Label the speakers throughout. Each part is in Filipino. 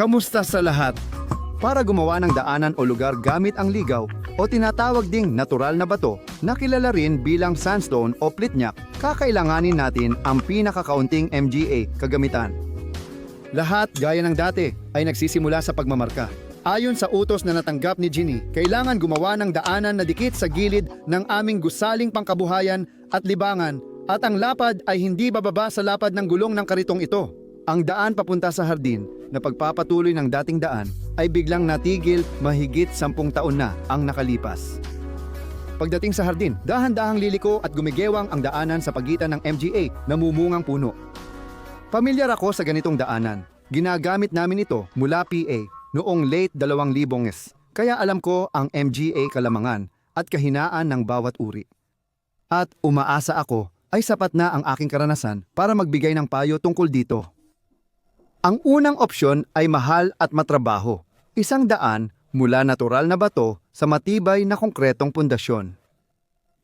Speaker 1: Kamusta sa lahat? Para gumawa ng daanan o lugar gamit ang ligaw o tinatawag ding natural na bato na kilala rin bilang sandstone o plitnyak, kakailanganin natin ang pinakakaunting MGA kagamitan. Lahat gaya ng dati ay nagsisimula sa pagmamarka. Ayon sa utos na natanggap ni Ginny, kailangan gumawa ng daanan na dikit sa gilid ng aming gusaling pangkabuhayan at libangan at ang lapad ay hindi bababa sa lapad ng gulong ng karitong ito. Ang daan papunta sa hardin na pagpapatuloy ng dating daan ay biglang natigil mahigit sampung taon na ang nakalipas. Pagdating sa hardin, dahan-dahang liliko at gumigewang ang daanan sa pagitan ng MGA na mumungang puno. Pamilyar ako sa ganitong daanan. Ginagamit namin ito mula PA noong late 2000s. Kaya alam ko ang MGA kalamangan at kahinaan ng bawat uri. At umaasa ako ay sapat na ang aking karanasan para magbigay ng payo tungkol dito. Ang unang opsyon ay mahal at matrabaho. Isang daan mula natural na bato sa matibay na konkretong pundasyon.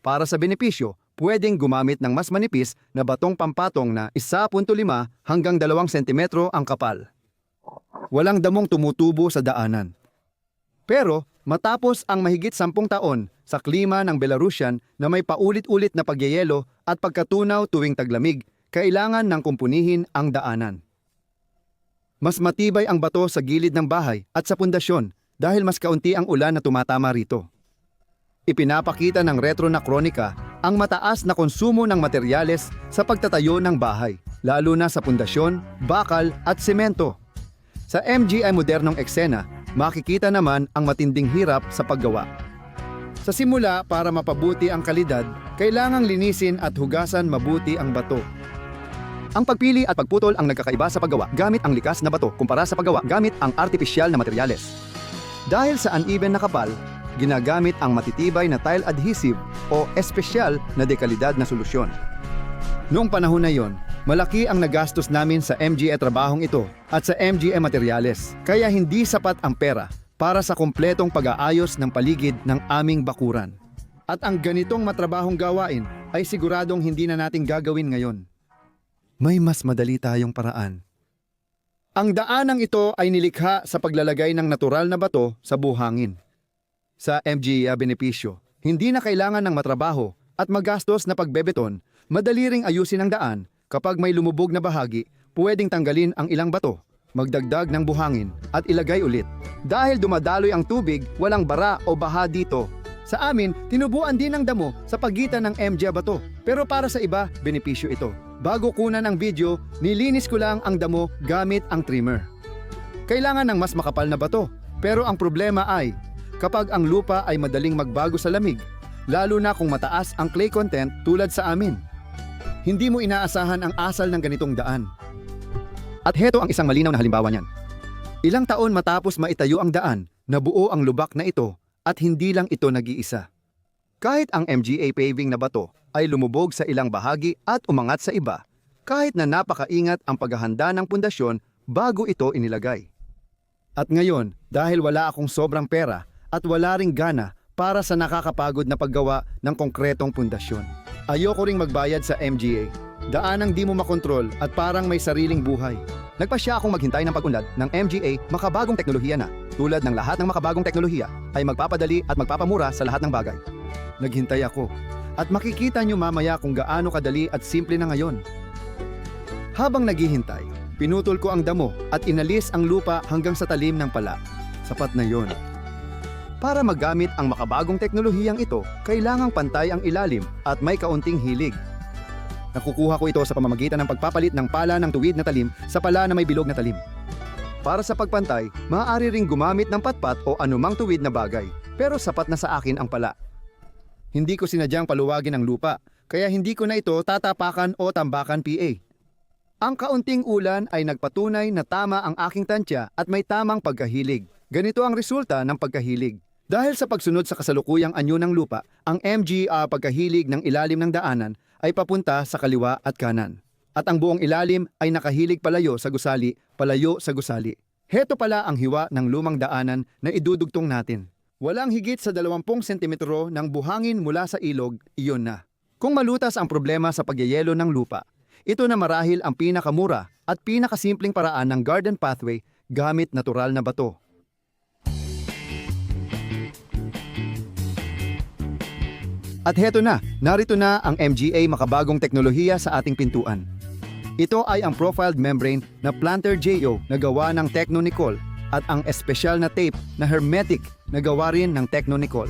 Speaker 1: Para sa benepisyo, pwedeng gumamit ng mas manipis na batong pampatong na 1.5 hanggang 2 sentimetro ang kapal. Walang damong tumutubo sa daanan. Pero matapos ang mahigit 10 taon sa klima ng Belarusian na may paulit-ulit na pagyayelo at pagkatunaw tuwing taglamig, kailangan ng kumpunihin ang daanan. Mas matibay ang bato sa gilid ng bahay at sa pundasyon dahil mas kaunti ang ulan na tumatama rito. Ipinapakita ng retro na kronika ang mataas na konsumo ng materyales sa pagtatayo ng bahay, lalo na sa pundasyon, bakal at semento. Sa MGI modernong eksena, makikita naman ang matinding hirap sa paggawa. Sa simula, para mapabuti ang kalidad, kailangang linisin at hugasan mabuti ang bato. Ang pagpili at pagputol ang nagkakaiba sa paggawa gamit ang likas na bato kumpara sa paggawa gamit ang artipisyal na materyales. Dahil sa uneven na kapal, ginagamit ang matitibay na tile adhesive o espesyal na dekalidad na solusyon. Noong panahon na yon, malaki ang nagastos namin sa MGE trabahong ito at sa MGE materyales, kaya hindi sapat ang pera para sa kumpletong pag-aayos ng paligid ng aming bakuran. At ang ganitong matrabahong gawain ay siguradong hindi na natin gagawin ngayon. May mas madali tayong paraan. Ang daanang ito ay nilikha sa paglalagay ng natural na bato sa buhangin. Sa MGA benepisyo, hindi na kailangan ng matrabaho at magastos na pagbebeton, madali ring ayusin ang daan kapag may lumubog na bahagi, pwedeng tanggalin ang ilang bato, magdagdag ng buhangin at ilagay ulit. Dahil dumadaloy ang tubig, walang bara o baha dito. Sa amin, tinubuan din ng damo sa pagitan ng MGA bato. Pero para sa iba, benepisyo ito. Bago kunan ang video, nilinis ko lang ang damo gamit ang trimmer. Kailangan ng mas makapal na bato. Pero ang problema ay, kapag ang lupa ay madaling magbago sa lamig, lalo na kung mataas ang clay content tulad sa amin. Hindi mo inaasahan ang asal ng ganitong daan. At heto ang isang malinaw na halimbawa niyan. Ilang taon matapos maitayo ang daan, nabuo ang lubak na ito at hindi lang ito nag-iisa. Kahit ang MGA paving na bato ay lumubog sa ilang bahagi at umangat sa iba, kahit na napakaingat ang paghahanda ng pundasyon bago ito inilagay. At ngayon, dahil wala akong sobrang pera at wala ring gana para sa nakakapagod na paggawa ng konkretong pundasyon. Ayoko ring magbayad sa MGA. Daanang di mo makontrol at parang may sariling buhay. Nagpasya akong maghintay ng pag-unlad ng MGA makabagong teknolohiya na. Tulad ng lahat ng makabagong teknolohiya ay magpapadali at magpapamura sa lahat ng bagay. Naghintay ako at makikita nyo mamaya kung gaano kadali at simple na ngayon. Habang naghihintay, pinutol ko ang damo at inalis ang lupa hanggang sa talim ng pala. Sapat na yon. Para magamit ang makabagong teknolohiyang ito, kailangang pantay ang ilalim at may kaunting hilig. Nakukuha ko ito sa pamamagitan ng pagpapalit ng pala ng tuwid na talim sa pala na may bilog na talim. Para sa pagpantay, maaari ring gumamit ng patpat o anumang tuwid na bagay, pero sapat na sa akin ang pala. Hindi ko sinadyang paluwagin ang lupa, kaya hindi ko na ito tatapakan o tambakan PA. Ang kaunting ulan ay nagpatunay na tama ang aking tansya at may tamang pagkahilig. Ganito ang resulta ng pagkahilig. Dahil sa pagsunod sa kasalukuyang anyo ng lupa, ang MGA pagkahilig ng ilalim ng daanan ay papunta sa kaliwa at kanan. At ang buong ilalim ay nakahilig palayo sa gusali, palayo sa gusali. Heto pala ang hiwa ng lumang daanan na idudugtong natin. Walang higit sa 20 sentimetro ng buhangin mula sa ilog, iyon na. Kung malutas ang problema sa pagyayelo ng lupa, ito na marahil ang pinakamura at pinakasimpleng paraan ng garden pathway gamit natural na bato. At heto na, narito na ang MGA makabagong teknolohiya sa ating pintuan. Ito ay ang profiled membrane na Planter JO na gawa ng Technonicol at ang espesyal na tape na hermetic na gawa rin ng Technonicol.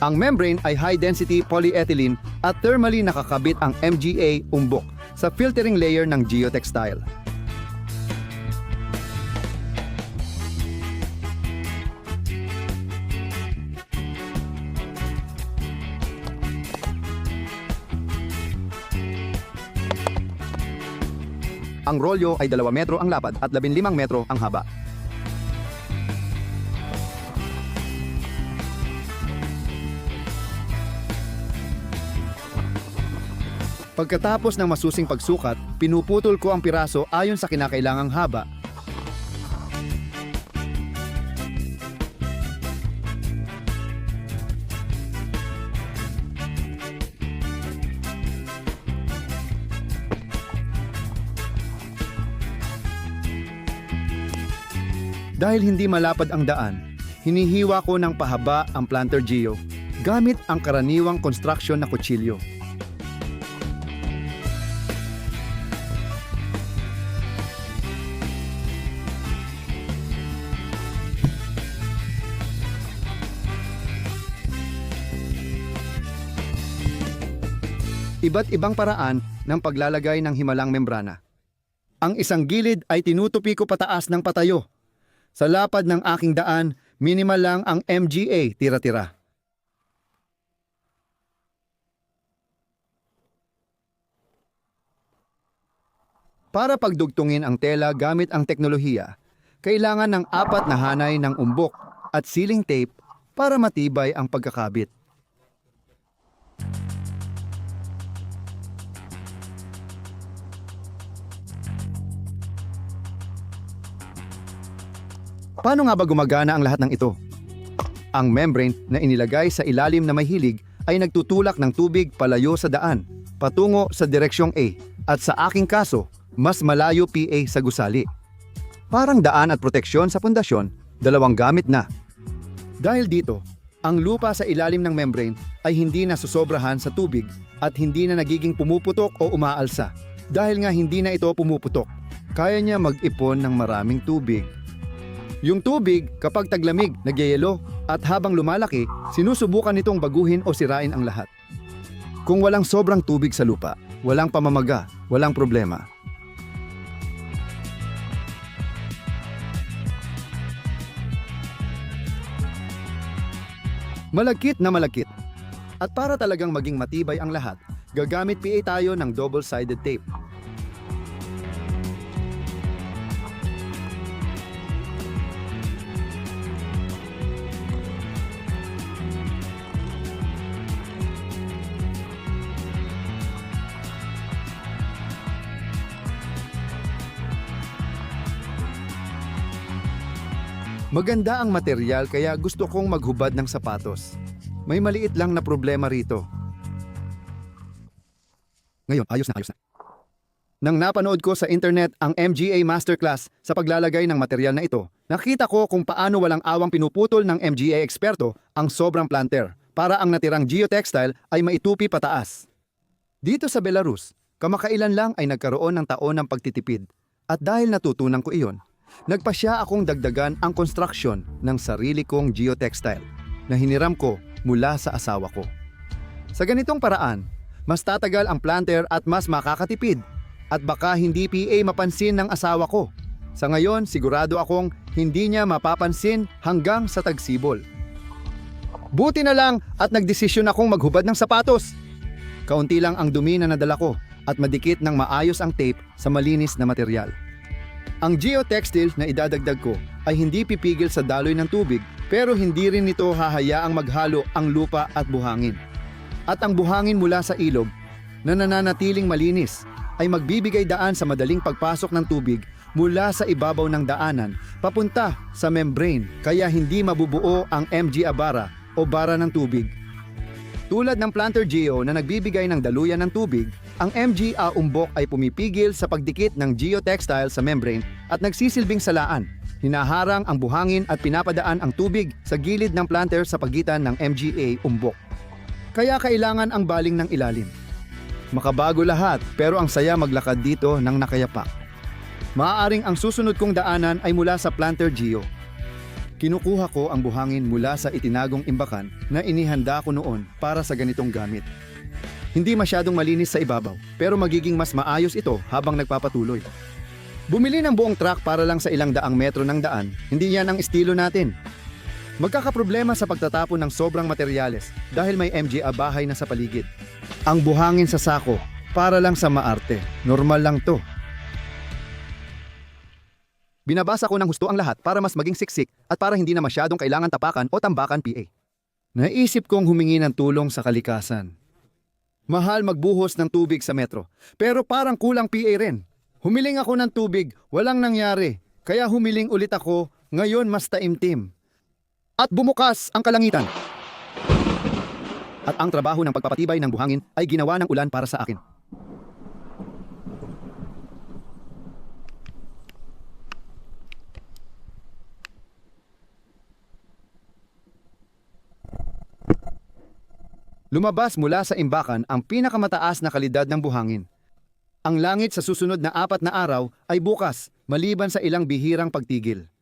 Speaker 1: Ang membrane ay high-density polyethylene at thermally nakakabit ang MGA umbok sa filtering layer ng geotextile. Ang rolyo ay 2 metro ang lapad at 15 metro ang haba. Pagkatapos ng masusing pagsukat, pinuputol ko ang piraso ayon sa kinakailangang haba. Dahil hindi malapad ang daan, hinihiwa ko ng pahaba ang planter geo gamit ang karaniwang construction na kutsilyo. Iba't ibang paraan ng paglalagay ng himalang membrana. Ang isang gilid ay tinutupi ko pataas ng patayo. Sa lapad ng aking daan, minimal lang ang MGA tira-tira. Para pagdugtungin ang tela gamit ang teknolohiya, kailangan ng apat na hanay ng umbok at sealing tape para matibay ang pagkakabit. Paano nga ba gumagana ang lahat ng ito? Ang membrane na inilagay sa ilalim na may hilig ay nagtutulak ng tubig palayo sa daan, patungo sa direksyong A, at sa aking kaso, mas malayo PA sa gusali. Parang daan at proteksyon sa pundasyon, dalawang gamit na. Dahil dito, ang lupa sa ilalim ng membrane ay hindi na susobrahan sa tubig at hindi na nagiging pumuputok o umaalsa. Dahil nga hindi na ito pumuputok, kaya niya mag-ipon ng maraming tubig. Yung tubig, kapag taglamig, nagyayelo at habang lumalaki, sinusubukan nitong baguhin o sirain ang lahat. Kung walang sobrang tubig sa lupa, walang pamamaga, walang problema. Malagkit na malagkit. At para talagang maging matibay ang lahat, gagamit PA tayo ng double-sided tape. Maganda ang material kaya gusto kong maghubad ng sapatos. May maliit lang na problema rito. Ngayon, ayos na ayos na. Nang napanood ko sa internet ang MGA Masterclass sa paglalagay ng material na ito, nakita ko kung paano walang awang pinuputol ng MGA eksperto ang sobrang planter para ang natirang geotextile ay maitupi pataas. Dito sa Belarus, kamakailan lang ay nagkaroon ng taon ng pagtitipid at dahil natutunan ko iyon, nagpasya akong dagdagan ang construction ng sarili kong geotextile na hiniram ko mula sa asawa ko. Sa ganitong paraan, mas tatagal ang planter at mas makakatipid at baka hindi PA mapansin ng asawa ko. Sa ngayon, sigurado akong hindi niya mapapansin hanggang sa tagsibol. Buti na lang at nagdesisyon akong maghubad ng sapatos. Kaunti lang ang dumi na nadala ko at madikit ng maayos ang tape sa malinis na material. Ang geotextile na idadagdag ko ay hindi pipigil sa daloy ng tubig pero hindi rin nito hahayaang maghalo ang lupa at buhangin. At ang buhangin mula sa ilog na nananatiling malinis ay magbibigay daan sa madaling pagpasok ng tubig mula sa ibabaw ng daanan papunta sa membrane kaya hindi mabubuo ang MG abara o bara ng tubig. Tulad ng planter geo na nagbibigay ng daluyan ng tubig, ang MGA umbok ay pumipigil sa pagdikit ng geotextile sa membrane at nagsisilbing salaan Hinaharang ang buhangin at pinapadaan ang tubig sa gilid ng planter sa pagitan ng MGA umbok. Kaya kailangan ang baling ng ilalim. Makabago lahat pero ang saya maglakad dito ng nakayapak. Maaaring ang susunod kong daanan ay mula sa planter Geo. Kinukuha ko ang buhangin mula sa itinagong imbakan na inihanda ko noon para sa ganitong gamit. Hindi masyadong malinis sa ibabaw pero magiging mas maayos ito habang nagpapatuloy. Bumili ng buong truck para lang sa ilang daang metro ng daan, hindi yan ang estilo natin. Magkakaproblema sa pagtatapon ng sobrang materyales dahil may MGA bahay na sa paligid. Ang buhangin sa sako, para lang sa maarte. Normal lang to. Binabasa ko ng husto ang lahat para mas maging siksik at para hindi na masyadong kailangan tapakan o tambakan PA. Naisip kong humingi ng tulong sa kalikasan. Mahal magbuhos ng tubig sa metro, pero parang kulang PA rin. Humiling ako ng tubig, walang nangyari. Kaya humiling ulit ako, ngayon mas taimtim. At bumukas ang kalangitan. At ang trabaho ng pagpapatibay ng buhangin ay ginawa ng ulan para sa akin. Lumabas mula sa imbakan ang pinakamataas na kalidad ng buhangin. Ang langit sa susunod na apat na araw ay bukas, maliban sa ilang bihirang pagtigil.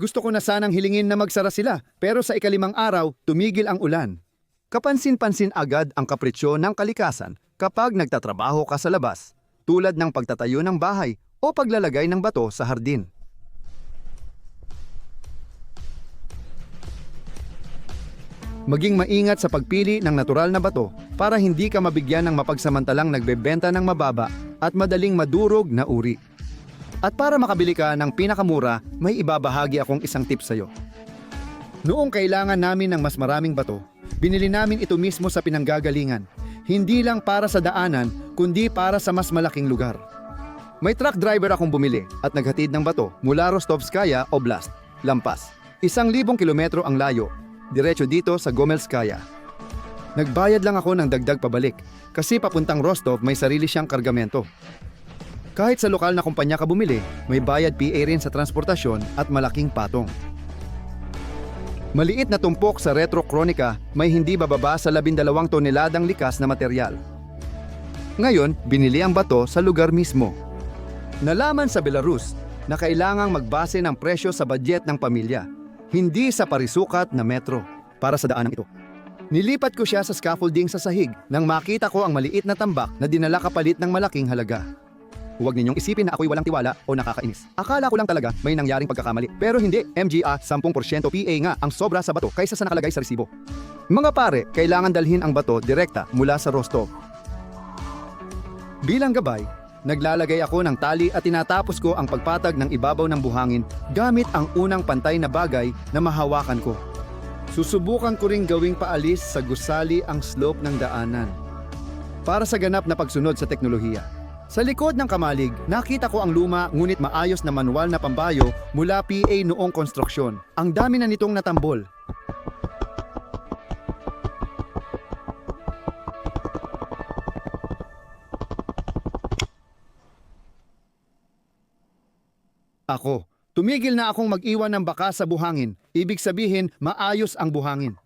Speaker 1: Gusto ko na sanang hilingin na magsara sila, pero sa ikalimang araw, tumigil ang ulan. Kapansin-pansin agad ang kapritsyo ng kalikasan kapag nagtatrabaho ka sa labas, tulad ng pagtatayo ng bahay o paglalagay ng bato sa hardin. Maging maingat sa pagpili ng natural na bato para hindi ka mabigyan ng mapagsamantalang nagbebenta ng mababa at madaling madurog na uri. At para makabili ka ng pinakamura, may ibabahagi akong isang tip sa'yo. Noong kailangan namin ng mas maraming bato, binili namin ito mismo sa pinanggagalingan. Hindi lang para sa daanan, kundi para sa mas malaking lugar. May truck driver akong bumili at naghatid ng bato mula Rostovskaya Oblast, Lampas. Isang libong kilometro ang layo diretso dito sa Gomelskaya. Nagbayad lang ako ng dagdag pabalik kasi papuntang Rostov may sarili siyang kargamento. Kahit sa lokal na kumpanya ka bumili, may bayad PA rin sa transportasyon at malaking patong. Maliit na tumpok sa Retro Chronica may hindi bababa sa 12 toneladang likas na material. Ngayon, binili ang bato sa lugar mismo. Nalaman sa Belarus na kailangang magbase ng presyo sa budget ng pamilya hindi sa parisukat na metro para sa daanang ito. Nilipat ko siya sa scaffolding sa sahig nang makita ko ang maliit na tambak na dinala kapalit ng malaking halaga. Huwag ninyong isipin na ako'y walang tiwala o nakakainis. Akala ko lang talaga may nangyaring pagkakamali. Pero hindi, MGA 10% PA nga ang sobra sa bato kaysa sa nakalagay sa resibo. Mga pare, kailangan dalhin ang bato direkta mula sa Rostov. Bilang gabay, Naglalagay ako ng tali at tinatapos ko ang pagpatag ng ibabaw ng buhangin gamit ang unang pantay na bagay na mahawakan ko. Susubukan ko ring gawing paalis sa gusali ang slope ng daanan. Para sa ganap na pagsunod sa teknolohiya. Sa likod ng kamalig, nakita ko ang luma ngunit maayos na manual na pambayo mula PA noong konstruksyon. Ang dami na nitong natambol. Ako, tumigil na akong mag-iwan ng baka sa buhangin. Ibig sabihin, maayos ang buhangin.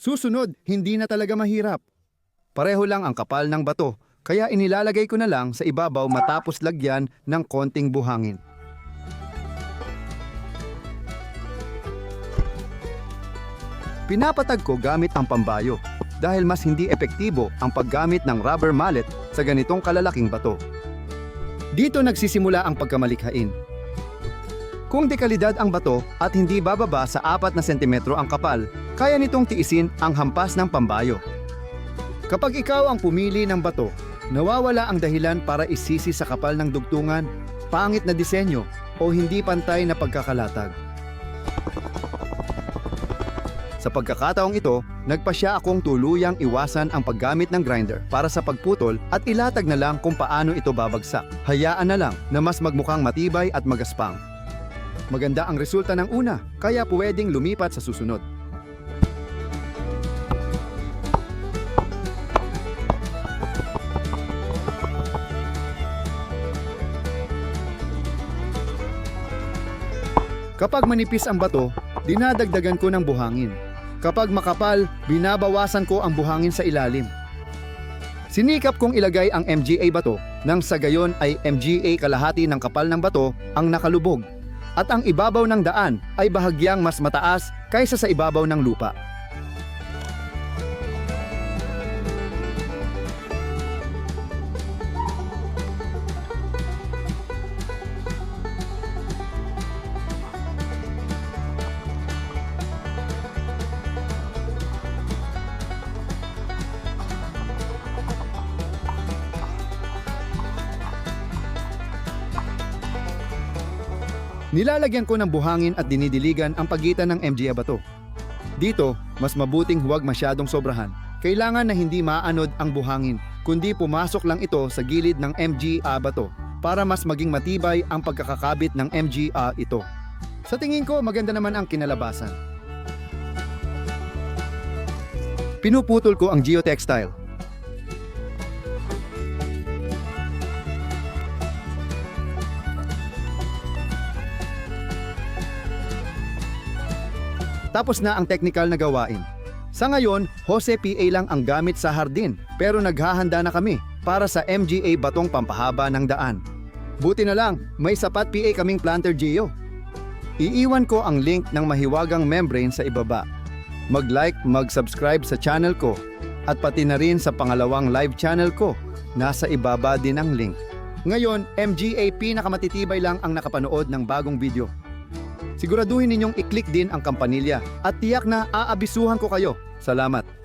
Speaker 1: Susunod, hindi na talaga mahirap. Pareho lang ang kapal ng bato, kaya inilalagay ko na lang sa ibabaw matapos lagyan ng konting buhangin. Pinapatag ko gamit ang pambayo dahil mas hindi epektibo ang paggamit ng rubber mallet sa ganitong kalalaking bato. Dito nagsisimula ang pagkamalikhain. Kung dekalidad ang bato at hindi bababa sa 4 na sentimetro ang kapal, kaya nitong tiisin ang hampas ng pambayo. Kapag ikaw ang pumili ng bato, nawawala ang dahilan para isisi sa kapal ng dugtungan, pangit na disenyo o hindi pantay na pagkakalatag. Sa pagkakataong ito, nagpasya akong tuluyang iwasan ang paggamit ng grinder para sa pagputol at ilatag na lang kung paano ito babagsak. Hayaan na lang na mas magmukhang matibay at magaspang. Maganda ang resulta ng una, kaya pwedeng lumipat sa susunod. Kapag manipis ang bato, dinadagdagan ko ng buhangin. Kapag makapal, binabawasan ko ang buhangin sa ilalim. Sinikap kong ilagay ang MGA bato nang sa gayon ay MGA kalahati ng kapal ng bato ang nakalubog at ang ibabaw ng daan ay bahagyang mas mataas kaysa sa ibabaw ng lupa. Nilalagyan ko ng buhangin at dinidiligan ang pagitan ng MGA bato. Dito, mas mabuting huwag masyadong sobrahan. Kailangan na hindi maanod ang buhangin, kundi pumasok lang ito sa gilid ng MGA bato para mas maging matibay ang pagkakakabit ng MGA ito. Sa tingin ko, maganda naman ang kinalabasan. Pinuputol ko ang geotextile. Tapos na ang technical na gawain. Sa ngayon, Jose PA lang ang gamit sa hardin pero naghahanda na kami para sa MGA batong pampahaba ng daan. Buti na lang, may sapat PA kaming planter Geo. Iiwan ko ang link ng mahiwagang membrane sa ibaba. Mag-like, mag-subscribe sa channel ko at pati na rin sa pangalawang live channel ko. Nasa ibaba din ang link. Ngayon, MGA pinakamatitibay lang ang nakapanood ng bagong video. Siguraduhin ninyong i-click din ang kampanilya at tiyak na aabisuhan ko kayo. Salamat.